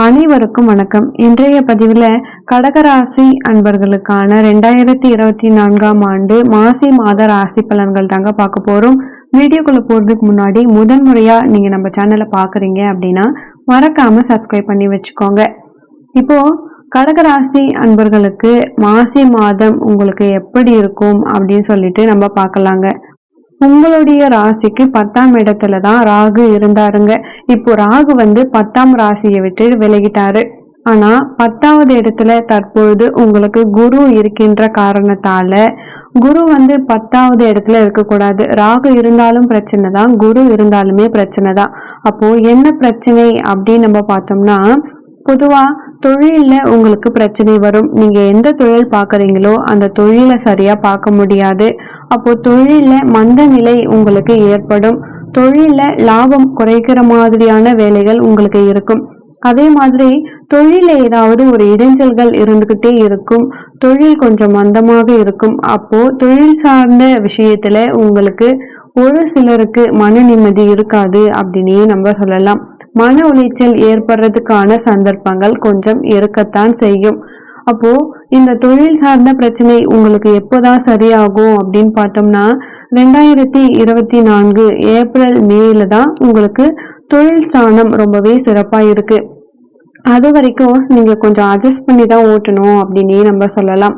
அனைவருக்கும் வணக்கம். இன்றைய பதிவில் கடகராசி அன்பர்களுக்கான ரெண்டாயிரத்தி இருபத்தி நான்காம் ஆண்டு மாசி மாத ராசி பலன்கள் தாங்க பார்க்க போகிறோம் வீடியோக்குள்ளே போகிறதுக்கு முன்னாடி முதன் முறையாக நீங்கள் நம்ம சேனலை பார்க்குறீங்க அப்படின்னா மறக்காமல் சப்ஸ்கிரைப் பண்ணி வச்சுக்கோங்க. இப்போது கடகராசி அன்பர்களுக்கு மாசி மாதம் உங்களுக்கு எப்படி இருக்கும் அப்படின்னு சொல்லிட்டு நம்ம பார்க்கலாங்க. உங்களுடைய ராசிக்கு பத்தாம் இடத்துல தான் ராகு இருந்தாருங்க. இப்போ ராகு வந்து பத்தாம் ராசியை விட்டு விலகிட்டாரு. ஆனா பத்தாவது இடத்துல தற்பொழுது உங்களுக்கு குரு இருக்கின்ற காரணத்தால குரு வந்து பத்தாவது இடத்துல இருக்கக்கூடாது. ராகு இருந்தாலும் பிரச்சனை தான் குரு இருந்தாலுமே பிரச்சனை தான். அப்போ என்ன பிரச்சனை அப்படின்னு நம்ம பார்த்தோம்னா பொதுவா தொழிலில் உங்களுக்கு பிரச்சனை வரும். நீங்க எந்த தொழில் பாக்குறீங்களோ அந்த தொழிலை சரியா பார்க்க முடியாது. அப்போ தொழில மந்த நிலை உங்களுக்கு ஏற்படும். தொழில லாபம் குறைக்கிற மாதிரியான வேலைகள் உங்களுக்கு இருக்கும். அதே மாதிரி தொழில ஏதாவது ஒரு இடைஞ்சல்கள் இருந்துகிட்டே இருக்கும். தொழில் கொஞ்சம் மந்தமாக இருக்கும். அப்போ தொழில் சார்ந்த விஷயத்துல உங்களுக்கு ஒரு சிலருக்கு மன நிம்மதி இருக்காது அப்படின்னே நம்ம சொல்லலாம். மன உளைச்சல் ஏற்படுறதுக்கான சந்தர்ப்பங்கள் கொஞ்சம் இருக்கத்தான் செய்யும். அப்போ இந்த தொழில் சார்ந்த பிரச்சனை உங்களுக்கு எப்போதான் சரியாகும் அப்படின்னு பார்த்தோம்னா ரெண்டாயிரத்தி இருபத்தி நான்கு ஏப்ரல் மேல தான் உங்களுக்கு தொழில் ஸ்தானம் ரொம்பவே சிறப்பா இருக்கு. அது வரைக்கும் நீங்க கொஞ்சம் அட்ஜஸ்ட் பண்ணி தான் ஓட்டணும் அப்படின்னே நம்ம சொல்லலாம்.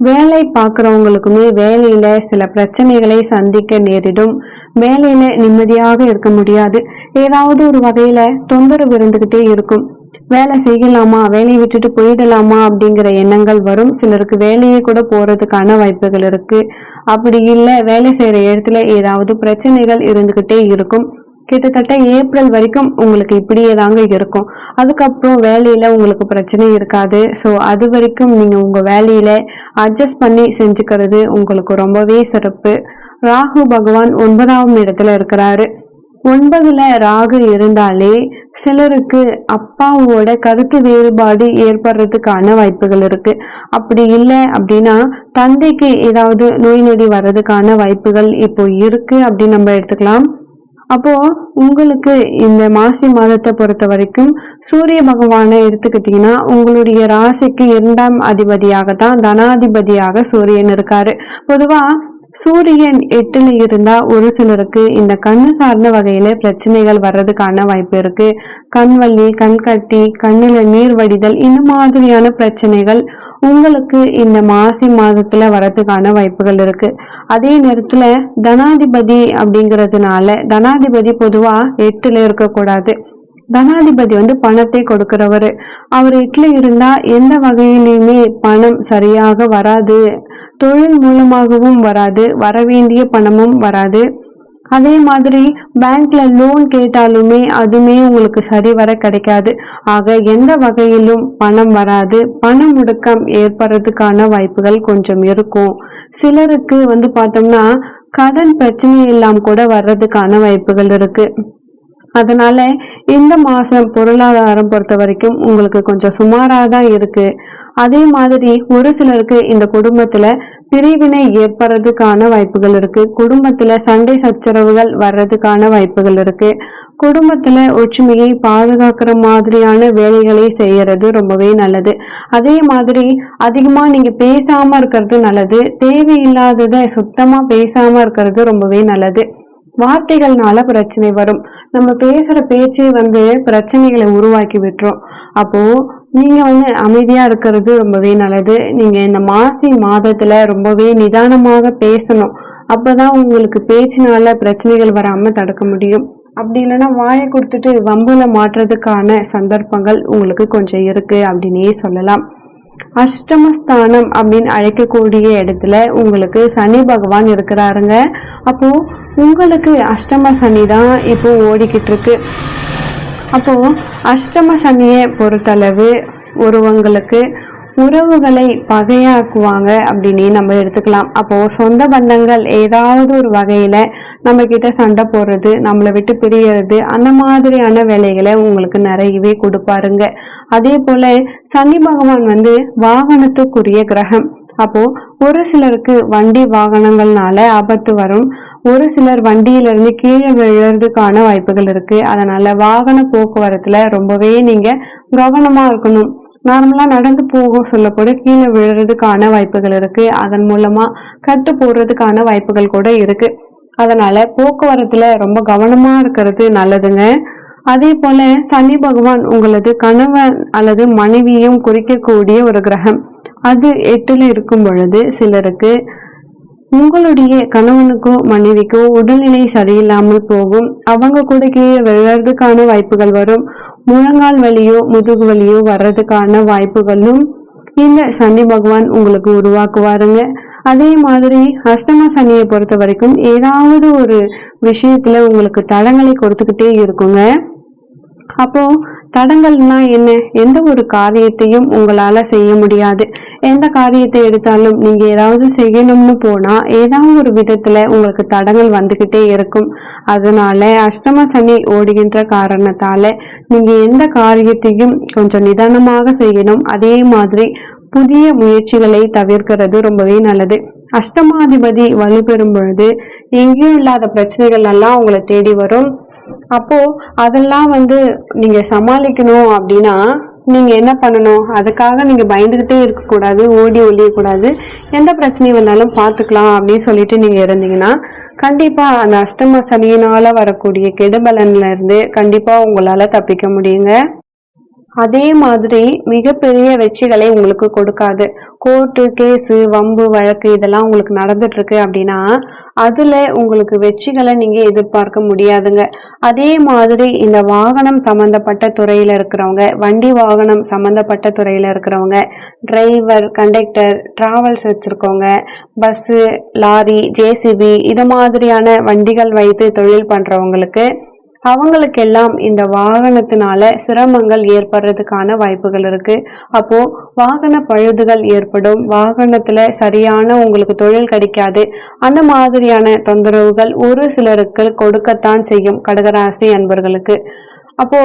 வேலை பார்க்குறவங்களுக்குமே வேலையில சில பிரச்சனைகளை சந்திக்க நேரிடும். வேலையில நிம்மதியாக இருக்க முடியாது. ஏதாவது ஒரு வகையில தொந்தரவு இருந்துகிட்டே இருக்கும். வேலை செய்யலாமா? வேலையை விட்டுட்டு போயிடலாமா? அப்படிங்கிற எண்ணங்கள் வரும். சிலருக்கு வேலையே கூட போறதுக்கான வாய்ப்புகள் இருக்கு. அப்படி இல்லை வேலை செய்யற இடத்துல ஏதாவது பிரச்சனைகள் இருந்துகிட்டே இருக்கும். கிட்டத்தட்ட ஏப்ரல் வரைக்கும் உங்களுக்கு இப்படியே தாங்க இருக்கும். அதுக்கப்புறம் வேலையில உங்களுக்கு பிரச்சனை இருக்காது. ஸோ அது வரைக்கும் நீங்க உங்க வேலையில அட்ஜஸ்ட் பண்ணி செஞ்சுக்கிறது உங்களுக்கு ரொம்பவே சிறப்பு. ராகு பகவான் ஒன்பதாம் இடத்துல இருக்கிறாரு. ஒன்பதுல ராகு இருந்தாலே சிலருக்கு அப்பாவோட கருத்து வேறுபாடு ஏற்படுறதுக்கான வாய்ப்புகள் இருக்கு. அப்படி இல்லை அப்படின்னா தந்தைக்கு ஏதாவது நோய் நொடி வர்றதுக்கான வாய்ப்புகள் இப்போ இருக்கு அப்படின்னு நம்ம எடுத்துக்கலாம். அப்போ உங்களுக்கு இந்த மாசி மாதத்தை பொறுத்த வரைக்கும் சூரிய பகவானை எடுத்துக்கிட்டீங்கன்னா உங்களுடைய ராசிக்கு இரண்டாம் அதிபதியாக தான் தனாதிபதியாக சூரியன் இருக்காரு. பொதுவா சூரியன் எட்டுல இருந்தா ஒரு சிலருக்கு இந்த கண்ணு சார்ந்த வகையில பிரச்சனைகள் வர்றதுக்கான வாய்ப்பு இருக்கு. கண் கண்கட்டி கண் கண்ணுல நீர் வடிதல் இந்த மாதிரியான பிரச்சனைகள் உங்களுக்கு இந்த மாசி மாதத்துல வர்றதுக்கான வாய்ப்புகள் இருக்கு. அதே நேரத்துல தனாதிபதி அப்படிங்கிறதுனால தனாதிபதி பொதுவா எட்டுல இருக்கக்கூடாது. தனாதிபதி வந்து பணத்தை கொடுக்கிறவர். அவர் எட்டுல இருந்தா எந்த வகையிலுமே பணம் சரியாக வராது. தொழில் மூலமாகவும் வராது வரவேண்டிய பணமும் வராது. அதே மாதிரி பேங்க்ல லோன் கேட்டாலுமே அதுமே உங்களுக்கு சரி வர கிடைக்காது. ஆக எந்த வகையிலும் பணம் வராது. பண முடக்கம் ஏற்படுறதுக்கான வாய்ப்புகள் கொஞ்சம் இருக்கும். சிலருக்கு வந்து பார்த்தோம்னா கடன் பிரச்சனை எல்லாம் கூட வர்றதுக்கான வாய்ப்புகள் இருக்கு. அதனால இந்த மாசம் பொருளாதாரம் பொறுத்த வரைக்கும் உங்களுக்கு கொஞ்சம் சுமாராக தான் இருக்கு. அதே மாதிரி ஒரு சிலருக்கு இந்த குடும்பத்துல பிரிவினை ஏற்படுறதுக்கான வாய்ப்புகள் இருக்கு. குடும்பத்துல சண்டை சச்சரவுகள் வர்றதுக்கான வாய்ப்புகள் இருக்கு. குடும்பத்துல ஒற்றுமையை பாதுகாக்கிற மாதிரியான வேலைகளை செய்யறது ரொம்பவே நல்லது. அதே மாதிரி அதிகமா நீங்க பேசாம இருக்கிறது நல்லது. தேவையில்லாததை சுத்தமா பேசாம இருக்கிறது ரொம்பவே நல்லது. வார்த்தைகள்னால பிரச்சனை வரும். நம்ம பேசுற பேச்சே வந்து பிரச்சனைகளை உருவாக்கி விட்டுரும். அப்போ நீங்க வந்து அமைதியா இருக்கிறது ரொம்பவே நல்லது. நீங்க இந்த மாசி மாதத்துல ரொம்பவே நிதானமாக பேசணும். அப்பதான் உங்களுக்கு பேச்சினால பிரச்சனைகள் வராம தடுக்க முடியும். அப்படி இல்லைன்னா வாயை கொடுத்துட்டு வம்புல மாற்றுறதுக்கான சந்தர்ப்பங்கள் உங்களுக்கு கொஞ்சம் இருக்கு அப்படின்னே சொல்லலாம். அஷ்டமஸ்தானம் அப்படின்னு அழைக்கக்கூடிய இடத்துல உங்களுக்கு சனி பகவான் இருக்கிறாருங்க. அப்போ உங்களுக்கு அஷ்டம சனி தான் இப்போ ஓடிக்கிட்டு இருக்கு. அப்போ அஷ்டம சனியை பொறுத்தளவு ஒருவங்களுக்கு உறவுகளை பகையாக்குவாங்க அப்படின்னு நம்ம எடுத்துக்கலாம். அப்போ சொந்த பந்தங்கள் ஏதாவது ஒரு வகையில நம்ம கிட்ட சண்டை போடுறது நம்மளை விட்டு பிரியறது அந்த மாதிரியான வேலைகளை உங்களுக்கு நிறையவே கொடுப்பாருங்க. அதே போல சனி பகவான் வந்து வாகனத்துக்குரிய கிரகம். அப்போ ஒரு சிலருக்கு வண்டி வாகனங்கள்னால ஆபத்து வரும். ஒரு சிலர் வண்டியிலிருந்து கீழே விழுறதுக்கான வாய்ப்புகள் இருக்கு. அதனால வாகன போக்குவரத்துல ரொம்பவே நீங்க கவனமா இருக்கணும். நார்மலா நடந்து போக சொல்லக்கூட கீழே விழுறதுக்கான வாய்ப்புகள் இருக்கு. அதன் மூலமா கட்டு போடுறதுக்கான வாய்ப்புகள் கூட இருக்கு. அதனால போக்குவரத்துல ரொம்ப கவனமா இருக்கிறது நல்லதுங்க. அதே போல சனி பகவான் உங்களது கணவன் அல்லது மனைவியும் குறிக்கக்கூடிய ஒரு கிரகம். அது எட்டுல இருக்கும் பொழுது சிலருக்கு உங்களுடைய கணவனுக்கோ மனைவிக்கோ உடல்நிலை சரியில்லாமல் போகும். அவங்க கூட கீழே விழுறதுக்கான வாய்ப்புகள் வரும். முழங்கால் வலியோ முதுகு வலியோ வர்றதுக்கான வாய்ப்புகளும் இந்த சனி பகவான் உங்களுக்கு உருவாக்குவாருங்க. அதே மாதிரி அஷ்டம சனியை பொறுத்த வரைக்கும் ஏதாவது ஒரு விஷயத்துல உங்களுக்கு தடங்களை கொடுத்துக்கிட்டே இருக்குங்க. அப்போ தடங்கள்னா என்ன? எந்த ஒரு காரியத்தையும் உங்களால செய்ய முடியாது. எந்த காரியத்தை எடுத்தாலும் நீங்க ஏதாவது செய்யணும்னு போனா ஏதாவது ஒரு விதத்துல உங்களுக்கு தடங்கள் வந்துகிட்டே இருக்கும். அதனால அஷ்டம சனி ஓடுகின்ற காரணத்தால நீங்க எந்த காரியத்தையும் கொஞ்சம் நிதானமாக செய்யணும். அதே மாதிரி புதிய முயற்சிகளை தவிர்க்கிறது ரொம்பவே நல்லது. அஷ்டமாதிபதி வலுப்பெறும் பொழுது எங்கேயும் இல்லாத பிரச்சனைகள் எல்லாம் உங்களை தேடி வரும். அப்போ அதெல்லாம் வந்து நீங்க சமாளிக்கணும் அப்படின்னா நீங்க என்ன பண்ணணும்? அதுக்காக நீங்க பயந்துகிட்டே இருக்கக்கூடாது ஓடி ஒழியக்கூடாது எந்த பிரச்சனையும் வந்தாலும் பார்த்துக்கலாம் அப்படின்னு சொல்லிட்டு நீங்க இருந்தீங்கன்னா கண்டிப்பா அந்த அஷ்டம சனியினால வரக்கூடிய கெடுபலன்ல இருந்து கண்டிப்பா உங்களால தப்பிக்க முடியுங்க. அதே மாதிரி மிகப்பெரிய வெற்றிகளை உங்களுக்கு கொடுக்காது. கோர்ட்டு கேஸு வம்பு வழக்கு இதெல்லாம் உங்களுக்கு நடந்துட்டு இருக்கு அப்படின்னா அதுல உங்களுக்கு வெற்றிகளை நீங்க எதிர்பார்க்க முடியாதுங்க. அதே மாதிரி இந்த வாகனம் சம்பந்தப்பட்ட துறையில இருக்கிறவங்க வண்டி வாகனம் சம்பந்தப்பட்ட துறையில இருக்கிறவங்க டிரைவர் கண்டக்டர் டிராவல்ஸ் வச்சிருக்கவங்க பஸ்ஸு லாரி ஜேசிபி இது மாதிரியான வண்டிகள் வைத்து தொழில் பண்றவங்களுக்கு அவங்களுக்கெல்லாம் இந்த வாகனத்தினால சிரமங்கள் ஏற்படுறதுக்கான வாய்ப்புகள் இருக்கு. அப்போ வாகன பழுதுகள் ஏற்படும். வாகனத்துல சரியான உங்களுக்கு தொழில் கிடைக்காது. அந்த மாதிரியான தொந்தரவுகள் ஒரு சிலருக்கு கொடுக்கத்தான் செய்யும். கடகராசி அன்பர்களுக்கு. அப்போ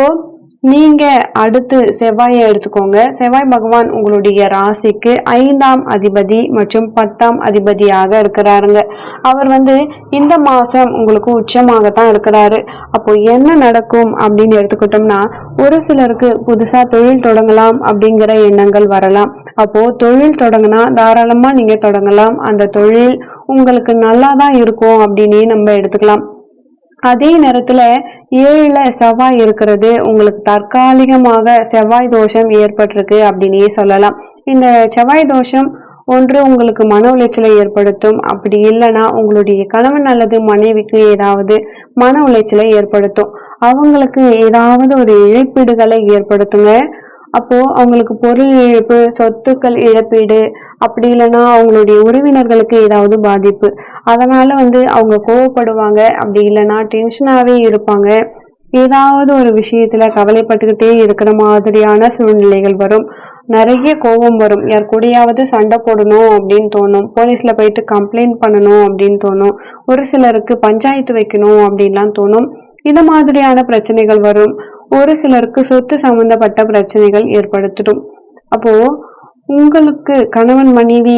நீங்க அடுத்து செவ்வாயை எடுத்துக்கோங்க. செவ்வாய் பகவான் உங்களுடைய ராசிக்கு ஐந்தாம் அதிபதி மற்றும் பத்தாம் அதிபதியாக இருக்கிறாருங்க. அவர் வந்து இந்த மாசம் உங்களுக்கு உச்சமாகத்தான் இருக்கிறாரு. அப்போ என்ன நடக்கும் அப்படின்னு எடுத்துக்கிட்டோம்னா ஒரு சிலருக்கு புதுசா தொழில் தொடங்கலாம் அப்படிங்கிற எண்ணங்கள் வரலாம். அப்போ தொழில் தொடங்கினா தாராளமா நீங்க தொடங்கலாம். அந்த தொழில் உங்களுக்கு நல்லா தான் இருக்கும் அப்படின்னே நம்ம எடுத்துக்கலாம். அதே நேரத்துல ஏழுல செவ்வாய் இருக்கிறது உங்களுக்கு தற்காலிகமாக செவ்வாய் தோஷம் ஏற்பட்டிருக்கு அப்படின்னே சொல்லலாம். இந்த செவ்வாய் தோஷம் ஒன்று உங்களுக்கு மன உளைச்சலை ஏற்படுத்தும். அப்படி இல்லைன்னா உங்களுடைய கணவன் அல்லது மனைவிக்கு ஏதாவது மன உளைச்சலை ஏற்படுத்தும். அவங்களுக்கு ஏதாவது ஒரு இழப்பீடுகளை ஏற்படுத்துங்க. அப்போ அவங்களுக்கு பொருள் இழப்பு சொத்துக்கள் இழப்பீடு அப்படி இல்லைன்னா அவங்களுடைய உறவினர்களுக்கு ஏதாவது பாதிப்பு. அதனால் வந்து அவங்க கோவப்படுவாங்க. அப்படி இல்லைன்னா டென்ஷனாகவே இருப்பாங்க. ஏதாவது ஒரு விஷயத்தில் கவலைப்பட்டுக்கிட்டே இருக்கிற மாதிரியான சூழ்நிலைகள் வரும். நிறைய கோபம் வரும். யார் கூடயாவது சண்டை போடணும் அப்படின்னு தோணும். போலீஸில் போயிட்டு கம்ப்ளைண்ட் பண்ணணும் அப்படின்னு தோணும். ஒரு சிலருக்கு பஞ்சாயத்து வைக்கணும் அப்படின்லாம் தோணும். இந்த மாதிரியான பிரச்சனைகள் வரும். ஒரு சிலருக்கு சொத்து சம்மந்தப்பட்ட பிரச்சனைகள் ஏற்படுத்திடும். அப்போது உங்களுக்கு கணவன் மனைவி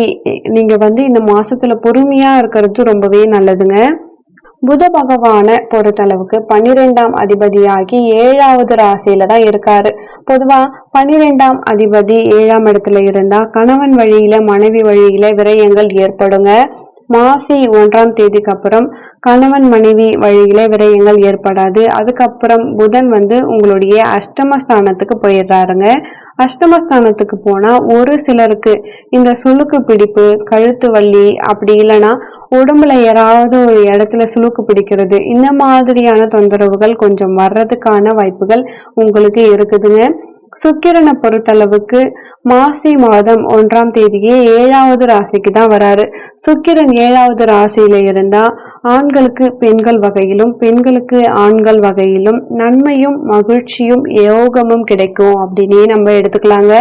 நீங்க வந்து இந்த மாசத்துல பொறுமையா இருக்கிறது ரொம்பவே நல்லதுங்க. புத பகவான பொறுத்தளவுக்கு பன்னிரெண்டாம் அதிபதியாகி ஏழாவது ராசியில தான் இருக்காரு. பொதுவா பன்னிரெண்டாம் அதிபதி ஏழாம் இடத்துல இருந்தா கணவன் வழியில மனைவி வழியில விரயங்கள் ஏற்படுங்க. மாசி ஒன்றாம் தேதிக்கு அப்புறம் கணவன் மனைவி வழியில விரயங்கள் ஏற்படாது. அதுக்கப்புறம் புதன் வந்து உங்களுடைய அஷ்டமஸ்தானத்துக்கு போயிடுறாருங்க. அஷ்டமஸ்தானத்துக்கு போனால் ஒரு சிலருக்கு இந்த சுளுக்கு பிடிப்பு கழுத்து வலி அப்படி இல்லைன்னா உடம்புல யாராவது ஒரு இடத்துல சுளுக்கு பிடிக்கிறது இந்த மாதிரியான தொந்தரவுகள் கொஞ்சம் வர்றதுக்கான வாய்ப்புகள் உங்களுக்கு இருக்குதுங்க. சுக்கிரனை பொறுத்தளவுக்கு மாசி மாதம் ஒன்றாம் தேதியே ஏழாவது ராசிக்கு தான் வராரு. சுக்கிரன் ஏழாவது ராசியில இருந்தா ஆண்களுக்கு பெண்கள் வகையிலும் பெண்களுக்கு ஆண்கள் வகையிலும் நன்மையும் மகிழ்ச்சியும் யோகமும் கிடைக்கும் அப்படின்னே நம்ம எடுத்துக்கலாங்க.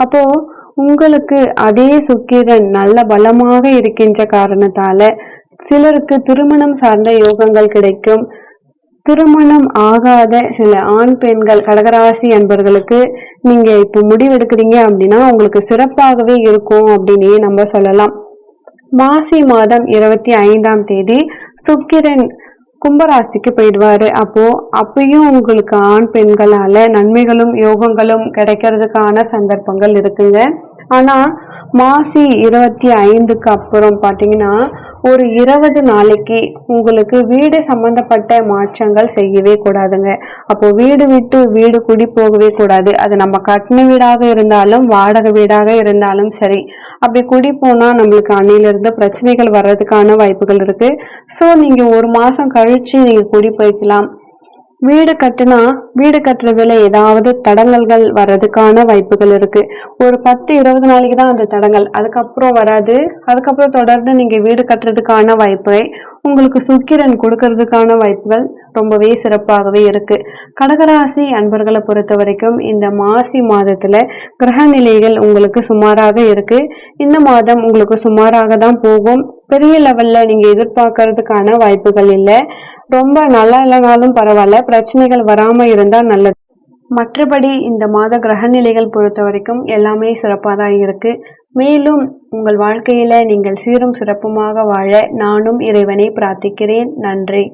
அப்போ உங்களுக்கு அதே சுக்கிரன் நல்ல பலமாக இருக்கின்ற காரணத்தால சிலருக்கு திருமணம் சார்ந்த யோகங்கள் கிடைக்கும். திருமணம் ஆகாத சில ஆண் பெண்கள் கடகராசி அன்பர்களுக்கு நீங்க இப்போ முடிவெடுக்கிறீங்க அப்படின்னா உங்களுக்கு சிறப்பாகவே இருக்கும் அப்படின்னே நம்ம சொல்லலாம். மாசி மாதம் இருபத்தி ஐந்தாம் தேதி சுக்கிரன் கும்பராசிக்கு போயிடுவாரு. அப்போ அப்பயும் உங்களுக்கு ஆண் பெண்களால நன்மைகளும் யோகங்களும் கிடைக்கிறதுக்கான சந்தர்ப்பங்கள் இருக்குங்க. ஆனா மாசி இருபத்தி ஐந்துக்கு அப்புறம் பாத்தீங்கன்னா ஒரு இருபது நாளைக்கு உங்களுக்கு வீடு சம்மந்தப்பட்ட மாற்றங்கள் செய்யவே கூடாதுங்க. அப்போ வீடு விட்டு வீடு குடி போகவே கூடாது. அது நம்ம கட்டின வீடாக இருந்தாலும் வாடகை வீடாக இருந்தாலும் சரி. அப்படி குடி போனால் நம்மளுக்கு அணையிலிருந்து பிரச்சனைகள் வர்றதுக்கான வாய்ப்புகள் இருக்கு. ஸோ நீங்கள் ஒரு மாதம் கழிச்சு நீங்கள் குடி போய்க்கலாம். வீடு கட்டுனா வீடு கட்டுறதுல ஏதாவது தடங்கல்கள் வர்றதுக்கான வாய்ப்புகள் இருக்கு. ஒரு பத்து இருபது நாளைக்கு தான் அந்த தடங்கல். அதுக்கப்புறம் வராது. அதுக்கப்புறம் தொடர்ந்து நீங்க வீடு கட்டுறதுக்கான வாய்ப்பை உங்களுக்கு சுக்கிரன் கொடுக்கறதுக்கான வாய்ப்புகள் ரொம்பவே சிறப்பாகவே இருக்கு. கடகராசி அன்பர்களை பொறுத்த வரைக்கும் இந்த மாசி மாதத்துல கிரக நிலைகள் உங்களுக்கு சுமாராக இருக்கு. இந்த மாதம் உங்களுக்கு சுமாராக தான் போகும். பெரிய லெவல்ல நீங்க எதிர்பார்க்கறதுக்கான வாய்ப்புகள் இல்லை. ரொம்ப நல்லா இல்லைனாலும் பரவாயில்ல. பிரச்சனைகள் வராம இருந்தா நல்லது. மற்றபடி இந்த மாத கிரக நிலைகள் பொறுத்த வரைக்கும் எல்லாமே சிறப்பாக தான் இருக்கு. மேலும் உங்கள் வாழ்க்கையில நீங்கள் சீரும் சிறப்புமாக வாழ நானும் இறைவனை பிரார்த்திக்கிறேன். நன்றி.